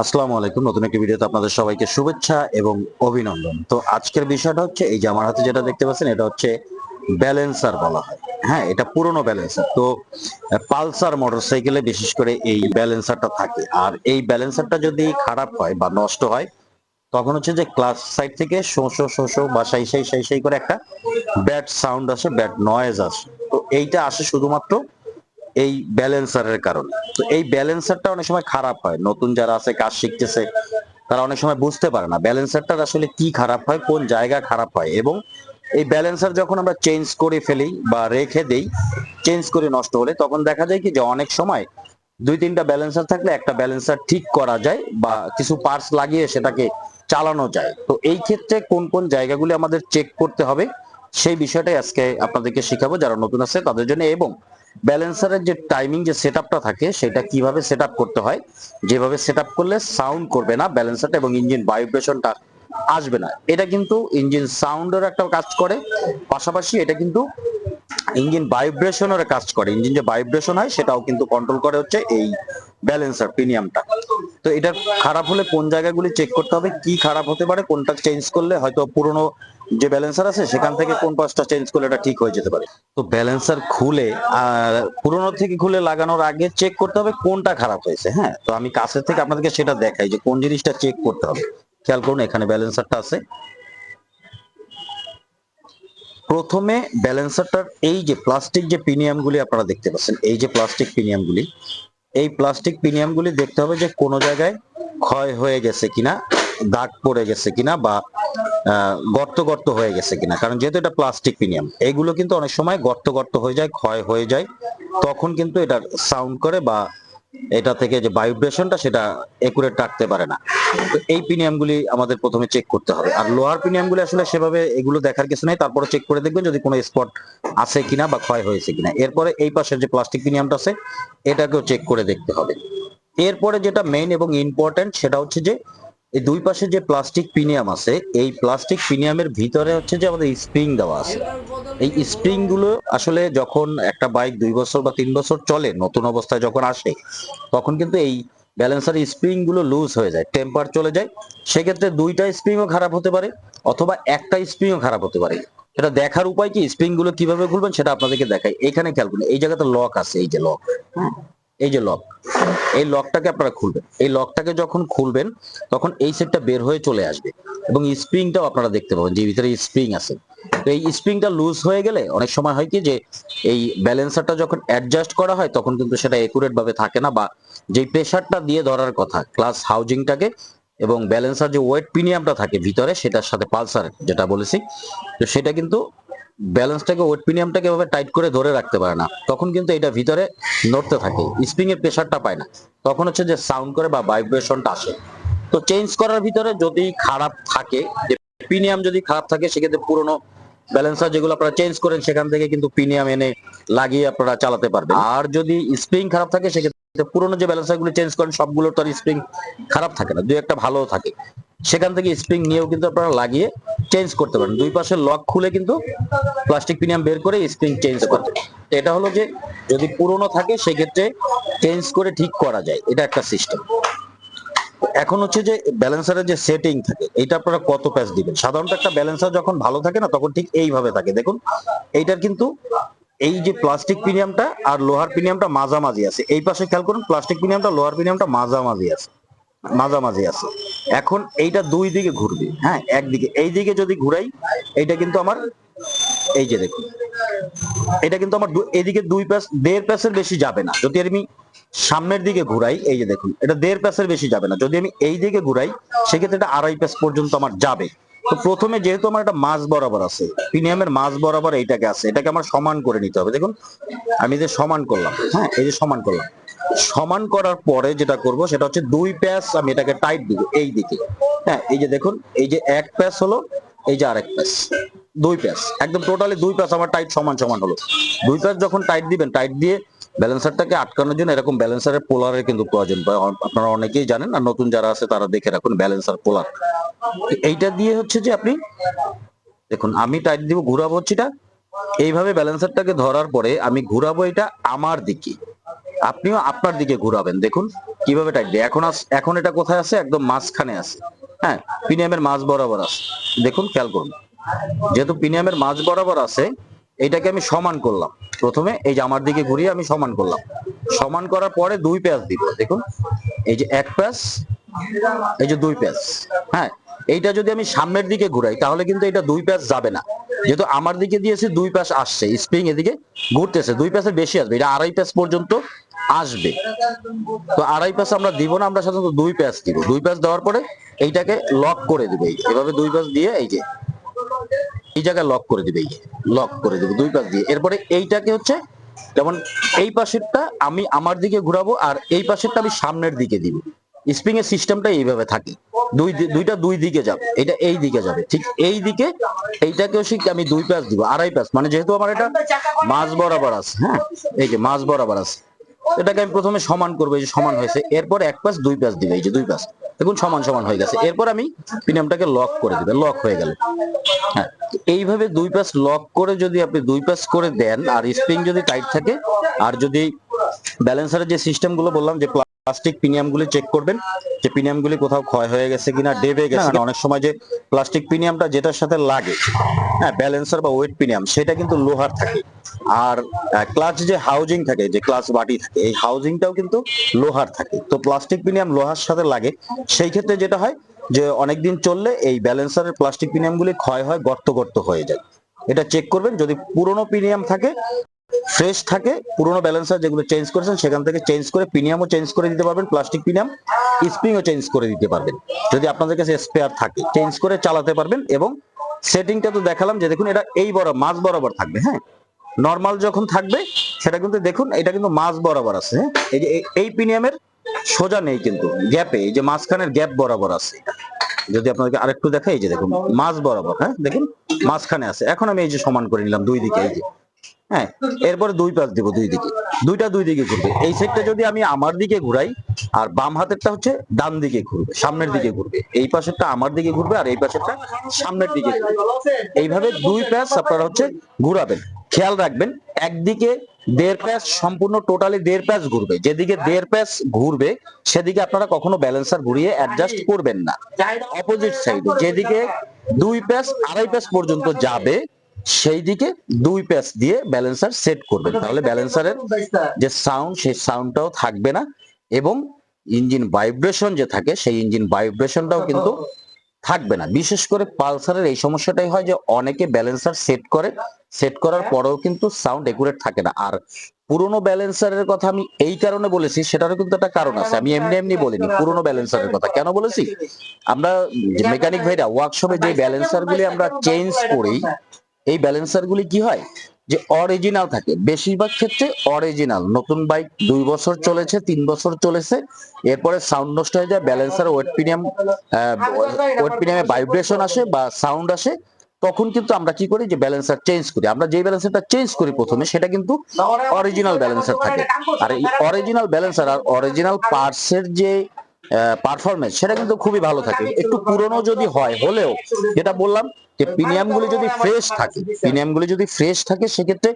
আসসালামু আলাইকুম। নতুন একটি ভিডিওতে আপনাদের সবাইকে শুভেচ্ছা এবং অভিনন্দন। তো আজকের বিষয়টা হচ্ছে, এই যে আমার হাতে যেটা দেখতে পাচ্ছেন, এটা হচ্ছে ব্যালেন্সার বলা হয়। হ্যাঁ এটা পুরনো ব্যালেন্সার। তো পালসার মোটরসাইকেলে বিশেষ করে এই ব্যালেন্সারটা থাকে। আর এই ব্যালেন্সারটা যদি খারাপ হয় বা নষ্ট হয়, তখন হচ্ছে যে ক্লাস সাইড থেকে শো শো বা সাই সাই সাই সাই করে একটা ব্যাড সাউন্ড আসে, ব্যাড নয়েজ আসে। তো এইটা আসে শুধুমাত্র এই ব্যালেন্সারের কারণে। তো এই ব্যালেন্সারটা অনেক সময় খারাপ হয়। নতুন যারা আছে, কাজ শিখতেছে, তারা অনেক সময় বুঝতে পারে না ব্যালেন্সারটার আসলে কি খারাপ হয়, কোন জায়গা খারাপ হয় এবং এই ব্যালেন্সার যখন আমরা চেঞ্জ করে ফেলি বা রেখে দেই চেঞ্জ করে নষ্ট হলে তখন দেখা যায় কি যে অনেক সময় দুই তিনটা ব্যালেন্সার থাকলে একটা ব্যালেন্সার ঠিক করা যায় বা কিছু পার্টস লাগিয়ে সেটাকে চালানো যায়। তো এই ক্ষেত্রে কোন কোন জায়গাগুলি আমাদের চেক করতে হবে, সেই বিষয়টাই আজকে আপনাদেরকে শেখাবো। যারা নতুন আছে তাদের জন্য এবং ব্যালেন্সারের যে টাইমিং যে সেটআপটা থাকে, সেটা কীভাবে সেটআপ করতে হয়, যেভাবে সেটআপ করলে সাউন্ড করবে না ব্যালেন্সারটা এবং ইঞ্জিন ভাইব্রেশনটা আসবে না। এটা কিন্তু ইঞ্জিন সাউন্ডের একটা কাজ করে, পাশাপাশি এটা কিন্তু ইঞ্জিন ভাইব্রেশনের কাজ করে। ইঞ্জিন যে ভাইব্রেশন হয়, সেটাও কিন্তু কন্ট্রোল করে হচ্ছে এই ব্যালেন্সার প্রিমিয়ামটা তো এটা খারাপ হলে কোন জায়গাগুলি চেক করতে হবে, কি খারাপ হতে পারে, কোনটা চেঞ্জ করলে হয়তো পুরনো যে ব্যালেন্সার আছে, সেখান থেকে কোন পাঁচটা চেঞ্জ করলে এটা ঠিক হয়ে যেতে পারে? তো ব্যালেন্সার খুলে পুরনো থেকে খুলে লাগানোর আগে চেক করতে হবে কোনটা খারাপ হয়েছে হ্যাঁ? তো আমি কাছের থেকে আপনাদেরকে সেটা দেখাই যে কোন জিনিসটা চেক করতে হবে। খেয়াল করুন, এখানে ব্যালেন্সারটা আছে। প্রথমে ব্যালেন্সারটার এই যে প্লাস্টিক যে পিনিয়ামগুলি আপনারা দেখতে পাচ্ছেন, এই যে প্লাস্টিক পিনিয়ামগুলি এই প্লাস্টিক পিনিয়ামগুলি দেখতে হবে যে কোনো জায়গায় ক্ষয় হয়ে গেছে কিনা, দাগ পড়ে গেছে কিনা, বা গর্ত গর্ত হয়ে গেছে কিনা? কারণ যেহেতু এটা প্লাস্টিক পিনিয়াম এগুলো কিন্তু অনেক সময় গর্ত গর্ত হয়ে যায়, ক্ষয় হয়ে যায়। তখন কিন্তু এটা সাউন্ড করে বা এটা থেকে যে ভাইব্রেশনটা সেটা একুরেট রাখতে পারে না। তো এই পিনিয়ামগুলি আমাদের প্রথমে চেক করতে হবে। আর লোহার পিনিয়ামগুলি আসলে সেভাবে এগুলো দেখার কিছু নাই। তারপরে চেক করে দেখবেন যদি কোনো স্পট আছে কিনা বা ক্ষয় হয়েছে কিনা। এরপরে এই পাশের যে প্লাস্টিক পিনিয়ামটা আছে, এটাকেও চেক করে দেখতে হবে। এরপরে যেটা মেইন এবং ইম্পর্টেন্ট সেটা হচ্ছে যে এই দুই পাশে যে প্লাস্টিক পিনিয়াম আছে, এই প্লাস্টিক পিনিয়ামের ভিতরে হচ্ছে যে আমাদের স্প্রিং দেওয়া আছে। এই স্প্রিংগুলো আসলে যখন একটা বাইক দুই বছর বা তিন বছর চলে, নতুন অবস্থায় যখন আসে, তখন কিন্তু এই ব্যালেন্সার স্প্রিংগুলো লুজ হয়ে যায় টেম্পার চলে যায়। সেক্ষেত্রে দুইটা স্প্রিংও খারাপ হতে পারে, অথবা একটা স্প্রিংও খারাপ হতে পারে। এটা দেখার উপায় কি? স্প্রিংগুলো কীভাবে খুলবেন সেটা আপনাদেরকে দেখাই। এখানে খেয়াল করুন, এই জায়গাতে লক আছে, এই যে লক এই যে লক এই লকটাকে আপনারা খুলবেন। এই লকটাকে যখন খুলবেন, তখন এই সেটটা বের হয়ে চলে আসবে এবং স্প্রিংটাও আপনারা দেখতে পাবেন যে ভিতরে স্প্রিং আছে। তো এই স্প্রিংটা লুজ হয়ে গেলে অনেক সময় হয় কি যে এই ব্যালেন্সারটা যখন অ্যাডজাস্ট করা হয়, তখন কিন্তু সেটা একুরেট ভাবে থাকে না বা যে প্রেসারটা দিয়ে ধরার কথা ক্লাস হাউজিংটাকে এবং ব্যালেন্সার যে ওয়েট প্রিমিয়ামটা থাকে ভিতরে, সেটার সাথে পালসার যেটা বলেছি, তো সেটা কিন্তু ব্যালেন্সটাকে ওয়েট প্রিমিয়ামটাকে এভাবে টাইট করে ধরে রাখতে পারে না। তখন কিন্তু এটা ভিতরে নড়তে থাকে। স্প্রিং এর প্রেসারটা পায় না। তখন হচ্ছে যে সাউন্ড করে বা ভাইব্রেশনটা আসে। তো চেঞ্জ করার ভিতরে যদি খারাপ থাকে, যে প্রিমিয়াম যদি খারাপ থাকে, সেক্ষেত্রে পুরনো ব্যালেন্সার যেগুলো আপনারা চেঞ্জ করেন, সেখান থেকে কিন্তু প্রিমিয়াম এনে লাগিয়ে আপনারা চালাতে পারবেন। আর যদি স্প্রিং খারাপ থাকে, সেক্ষেত্রে পুরনো যে ব্যালেন্সারগুলো চেঞ্জ করেন, সবগুলোর তো আর স্প্রিং খারাপ থাকে না। দুই একটা ভালো থাকে। সেখান থেকে স্প্রিং নিয়েও কিন্তু আপনারা লাগিয়ে চেঞ্জ করতে পারেন। দুই পাশের লক খুলে কিন্তু প্লাস্টিক প্রিমিয়াম বের করে স্প্রিং চেঞ্জ করতে। এটা হলো যে যদি পুরনো থাকে সেক্ষেত্রে চেঞ্জ করে ঠিক করা যায়। এটা একটা সিস্টেম এখন হচ্ছে যে ব্যালেন্সারের যে সেটিং থাকে এইটা আপনারা কত প্যাচ দিবেন? সাধারণত একটা ব্যালেন্সার যখন ভালো থাকে না, তখন ঠিক এইভাবে থাকে। দেখুন, এইটার কিন্তু এই যে প্লাস্টিক প্রিমিয়ামটা আর লোহার প্রিমিয়ামটা মাঝামাঝি আছে। এই পাশে খেয়াল করুন প্লাস্টিক প্রিমিয়ামটা লোহার প্রিমিয়ামটা মাঝামাঝি আছে। মাঝামাঝি আছে। এখন এইটা দুই দিকে ঘুরবে হ্যাঁ একদিকে। এই দিকে যদি ঘুরাই, এইটা কিন্তু আমার, এই যে দেখুন, এটা কিন্তু আমার এদিকে দুই প্যাস দেড় প্যাসের বেশি যাবে না। যদি আমি সামনের দিকে ঘুরাই, এই যে দেখুন, এটা দেড় প্যাসের বেশি যাবে না। যদি আমি এই দিকে ঘুরাই, সেক্ষেত্রে এটা আড়াই প্যাস পর্যন্ত আমার যাবে। তো প্রথমে যেহেতু আমার একটা মাছ বরাবর আছে, প্রিমিয়ামের মাছ বরাবর এইটাকে আছে, এটাকে আমার সমান করে নিতে হবে। দেখুন, আমি যে সমান করলাম হ্যাঁ এই যে সমান করলাম সমান করার পরে যেটা করব সেটা হচ্ছে দুই প্যাস আমি এটাকে টাইট দিব এই দিকে। হ্যাঁ এই যে দেখুন, এই যে এক প্যাস হলো, এই যে আরেক প্যাস দুই প্যাস একদম টোটালি দুই প্যাস আমার টাইট সমান সমান হলো। দুই প্যাস যখন টাইট দিবেন টাইট দিয়ে ব্যালেন্সারটাকে আটকানোর জন্য এরকম ব্যালেন্সারের পোলারের কিন্তু প্রয়োজন আপনারা অনেকেই জানেন আর নতুন যারা আছে তারা দেখে রাখুন ব্যালেন্সার পোলার এইটা দিয়ে হচ্ছে যে আপনি, দেখুন আমি টাইট দিব, ঘুরাবো হচ্ছে এটা। এইভাবে ব্যালেন্সারটাকে ধরার পরে আমি ঘুরাবো এটা আমার দিকে। আপনিও আপনার দিকে ঘুরাবেন। দেখুন কীভাবে টাইট এখন এখন এটা কোথায় আছে? একদম মাঝখানে আছে। হ্যাঁ পিনিয়ামের মাঝ বরাবর আছে। দেখুন, খেয়াল করুন। যেহেতু পিনিয়ামের মাঝ বরাবর আছে, এটাকে আমি সমান করলাম। প্রথমে এই যে আমার দিকে ঘুরিয়ে আমি সমান করলাম। সমান করার পরে দুই প্যাচ দিব। দেখুন, এই যে এক প্যাচ, এই যে দুই প্যাচ। হ্যাঁ এইটা যদি আমি সামনের দিকে ঘুরাই, তাহলে কিন্তু এটা দুই প্যাচ যাবে না। যেহেতু আমার দিকে দিয়েছে দুই পাশ আসছে স্প্রিং এদিকে ঘুরতেছে, দুই পাশে বেশি আসবে, এটা আড়াই প্যাচ পর্যন্ত আসবে। তো আড়াই প্যাচ আমরা দিব না, আমরা সাধারণত দুই প্যাচ দিব। দুই প্যাচ দেওয়ার পরে এইটাকে লক করে দিব। এভাবে দুই প্যাচ দিয়ে এই যে, এই জায়গায় লক করে দিবে লক করে দিবে, দুই পাশ দিয়ে। এরপরে এইটাকে হচ্ছে, যেমন এই পাশেরটা আমি আমার দিকে ঘুরাবো আর এই পাশেরটা আমি সামনের দিকে দিব। স্প্রিং এর সিস্টেমটা এইভাবে থাকে। দুই দুইটা দুই দিকে যাবে। এটা এই দিকে যাবে। ঠিক এই দিকে এইটাকেও শিখ আমি দুই প্যাচ দিব, আড়াই প্যাচ মানে যেহেতু আমার এটা মাঝ বরাবর আছে হ্যাঁ? এই যে মাঝ বরাবর আছে। এটাকে আমি প্রথমে সমান করব, এই যে সমান হয়েছে। এরপর এক পাশ দুই পাশ দিবে, এই যে দুই পাশ দেখুন, সমান সমান হয়ে গেছে। এরপর আমি পিনিয়ামটাকে লক করে দিবে লক হয়ে গেল। হ্যাঁ এইভাবে দুই পাশ লক করে যদি আপনি দুই পাশ করে দেন, আর স্প্রিং যদি টাইট থাকে, আর যদি ব্যালেন্সারের যে সিস্টেমগুলো বললাম, যে প্লাস্টিক পিনিয়াম গুলি চেক করবেন যে পিনিয়াম গুলি কোথাও ক্ষয় হয়ে গেছে কিনা ডেবে গেছে। অনেক সময় যে প্লাস্টিক পিনিয়ামটা যেটার সাথে লাগে হ্যাঁ ব্যালেন্সার বা ওয়েট পিনিয়াম সেটা কিন্তু লোহার থাকে। আর ক্লাচ যে হাউজিং থাকে যে ক্লাচ বাটি থাকে এই হাউজিংটাও কিন্তু লোহার থাকে। তো প্লাস্টিক পিনিয়াম লোহার সাথে লাগে। সেই ক্ষেত্রে যেটা হয় যে অনেকদিন চললে এই ব্যালেন্সারের প্লাস্টিক পিনিয়াম গুলি ক্ষয় হয় গর্ত গর্ত হয়ে যায়। এটা চেক করবেন। যদি পুরনো প্রিমিয়াম থাকে ফ্রেশ থাকে, পুরনো ব্যালেন্সার যেগুলো চেঞ্জ করেছেন, সেখান থেকে চেঞ্জ করে পিনিয়ামও চেঞ্জ করে দিতে পারবেন প্লাস্টিক পিনিয়াম স্প্রিংও চেঞ্জ করে দিতে পারবেন। যদি আপনাদের কাছে স্পেয়ার থাকে চেঞ্জ করে চালাতে পারবেন এবং সেটিংটা তো দেখালাম যে দেখুন, এটা এই বড় মাঝ বরাবর থাকবে হ্যাঁ? নর্মাল যখন থাকবে, সেটা কিন্তু দেখুন, এটা কিন্তু মাঝ বরাবর আছে হ্যাঁ? এই যে, এই- পিনিয়ামের সোজা নেই কিন্তু গ্যাপে এই যে মাঝখানের গ্যাপ বরাবর আছে। যদি আপনাদেরকে আরেকটু দেখাই, এই যে দেখুন, মাঝ বরাবর হ্যাঁ? দেখুন, মাঝখানে আছে। এখন আমি এই যে সমান করে নিলাম, দুই দিকে, এই যে। হ্যাঁ এরপরে দুই পাশ দিব দুই দিকে। দুইটা দুই দিকে ঘুরবে। এই সেটটা যদি আমি আমার দিকে ঘুরাই আর বাম হাতেরটা হচ্ছে ডান দিকে ঘুরবে সামনের দিকে ঘুরবে। এই পাশেরটা আমার দিকে ঘুরবে আর এই পাশেরটা সামনের দিকে ঘুরবে। এইভাবে দুই প্যাচ আপনারা হচ্ছে ঘুরাবেন। খেয়াল রাখবেন একদিকে দেড় প্যাচ সম্পূর্ণ টোটালি দেড় প্যাচ ঘুরবে। যেদিকে দেড় প্যাচ ঘুরবে সেদিকে আপনারা কখনো ব্যালেন্সার ঘুরিয়ে অ্যাডজাস্ট করবেন না। অপোজিট সাইডে যেদিকে দুই প্যাচ আড়াই প্যাচ পর্যন্ত যাবে সেই দিকে দুই প্যাচ দিয়ে ব্যালেন্সার সেট করবেন। তাহলে ব্যালেন্সারের যে সাউন্ড সেই সাউন্ডটাও থাকবে না এবং ইঞ্জিন ভাইব্রেশন যে থাকে সেই ইঞ্জিন ভাইব্রেশনটাও কিন্তু থাকবে না। বিশেষ করে পালসারের এই সমস্যাটাই হয় যে অনেকে ব্যালেন্সার সেট করে। সেট করার পরেও কিন্তু সাউন্ড একুরেট থাকে না। আর পুরোনো ব্যালেন্সারের কথা আমি এই কারণে বলেছি সেটারও কিন্তু একটা কারণ আছে। আমি এমনি এমনি বলিনি পুরোনো ব্যালেন্সারের কথা। কেন বলেছি? আমরা মেকানিক ভাইরা ওয়ার্কশপে যে ব্যালেন্সার গুলি আমরা চেঞ্জ করি এই ব্যালেন্সার গুলি কি হয়? যে অরিজিনাল থাকে। বেশিরভাগ ক্ষেত্রে অরিজিনাল নতুন বাইক দুই বছর চলেছে, তিন বছর চলেছে। এরপরে সাউন্ড নষ্ট হয়ে যায় ব্যালেন্সার ওয়েট প্রিমিয়াম ওয়েট প্রিমিয়ামে ভাইব্রেশন আসে বা সাউন্ড আসে, তখন কিন্তু আমরা কি করি? যে ব্যালেন্সার চেঞ্জ করি। আমরা যে ব্যালেন্সারটা চেঞ্জ করি প্রথমে, সেটা কিন্তু অরিজিনাল ব্যালেন্সার থাকে। আর এই অরিজিনাল ব্যালেন্সার আর অরিজিনাল পার্টসের যে পারফরমেন্স সেটা কিন্তু খুবই ভালো থাকে। একটু পুরনো যদি হয়, হলেও, যেটা বললাম যে প্রিমিয়াম গুলি যদি ফ্রেশ থাকে প্রিমিয়াম গুলি যদি ফ্রেশ থাকে সেক্ষেত্রে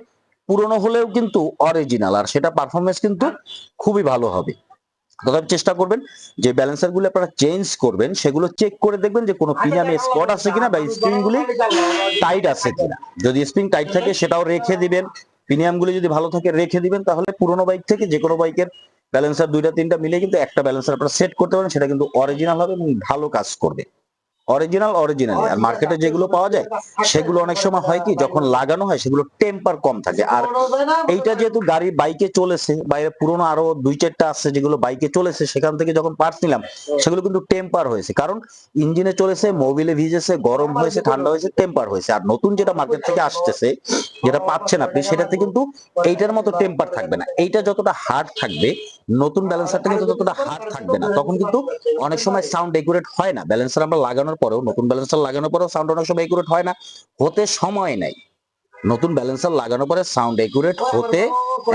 পুরনো হলেও কিন্তু অরিজিনাল আর সেটা পারফরমেন্স কিন্তু খুবই ভালো হবে। তথাপি চেষ্টা করবেন যে ব্যালেন্সারগুলো আপনারা চেঞ্জ করবেন সেগুলো চেক করে দেখবেন যে কোনো প্রিমিয়ামে স্পট আছে কিনা বা স্প্রিং গুলি টাইট আছে কিনা। যদি স্প্রিং টাইট থাকে সেটাও রেখে দিবেন। প্রিমিয়াম গুলি যদি ভালো থাকে রেখে দিবেন তাহলে পুরনো বাইক থেকে যে কোনো বাইকের ব্যালেন্সার দুইটা তিনটা মিলে কিন্তু একটা ব্যালেন্সার আপনারা সেট করতে পারেন সেটা কিন্তু অরিজিনাল হবে এবং ভালো কাজ করবে। অরিজিনাল অরিজিনাল আর মার্কেটে যেগুলো পাওয়া যায় সেগুলো অনেক সময় হয় কি যখন লাগানো হয় সেগুলো টেম্পার কম থাকে। আর এইটা যেহেতু গাড়ি বাইকে চলেছে বাইরে পুরোনো আরও দুই চারটা আছে যেগুলো বাইকে চলেছে সেখান থেকে যখন পার্টস নিলাম সেগুলো কিন্তু টেম্পার হয়েছে। কারণ ইঞ্জিনে চলেছে মোবিলে ভিজেছে গরম হয়েছে ঠান্ডা হয়েছে টেম্পার হয়েছে। আর নতুন যেটা মার্কেট থেকে আসতেছে যেটা পাচ্ছেন আপনি সেটাতে কিন্তু এইটার মতো টেম্পার থাকবে না। এইটা যতটা হার্ড থাকবে নতুন ব্যালেন্সারটা কিন্তু ততটা হার্ড থাকবে না। তখন কিন্তু অনেক সময় সাউন্ড একুরেট হয় না। ব্যালেন্সার আমরা লাগানোর পরেও, নতুন ব্যালেন্সার লাগানোর পরেও সাউন্ড অনেক সময় একুরেট হয় না, হতে সময় নেই। নতুন ব্যালেন্সার লাগানোর পরে সাউন্ড একুরেট হতে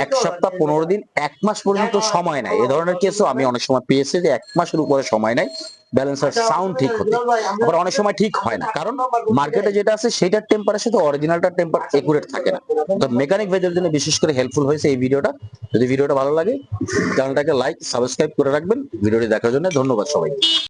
এক সপ্তাহ, পনেরো দিন, এক মাস পর্যন্ত সময় নেয়। এ ধরনের কেসও আমি অনেক সময় পেয়েছি যে এক মাসের উপরে সময় নেয় ব্যালেন্সার সাউন্ড ঠিক হতে। আবার অনেক সময় ঠিক হয় না, কারণ মার্কেটে যেটা আছে সেটার টেম্পারের সাথে অরিজিনালটার টেম্পার একুরেট থাকে না। তো মেকানিক ভেজের জন্য বিশেষ করে হেল্পফুল হয়েছে এই ভিডিওটা যদি ভিডিওটা ভালো লাগে চ্যানেলটাকে লাইক সাবস্ক্রাইব করে রাখবেন। ভিডিওটি দেখার জন্য ধন্যবাদ সবাই